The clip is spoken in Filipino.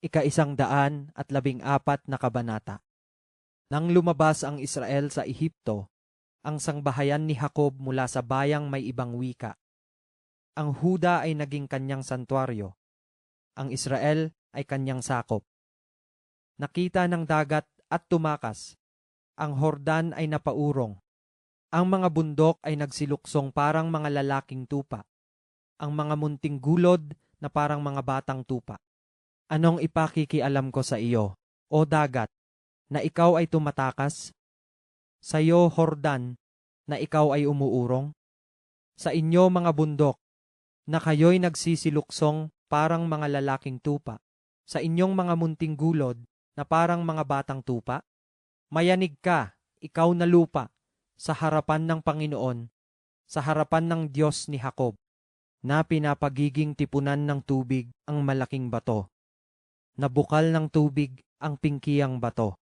ika-isang daan at labing apat na kabanata. Nang lumabas ang Israel sa Ehipto, ang sangbahayan ni Jacob mula sa bayang may ibang wika. Ang Huda ay naging kanyang santuaryo. Ang Israel ay kanyang sakop. Nakita ng dagat at tumakas. Ang Hordan ay napaurong. Ang mga bundok ay nagsiluksong parang mga lalaking tupa. Ang mga munting gulod na parang mga batang tupa. Anong ipakikialam ko sa iyo, o dagat, na ikaw ay tumatakas? Sa iyo, Hordan, na ikaw ay umuurong? Sa inyo, mga bundok, na kayo'y nagsisiluksong parang mga lalaking tupa? Sa inyong mga munting gulod, na parang mga batang tupa? Mayanig ka, ikaw na lupa, sa harapan ng Panginoon, sa harapan ng Diyos ni Jacob, na pinapagiging tipunan ng tubig ang malaking bato. Nabukal ng tubig ang pingkiyang bato.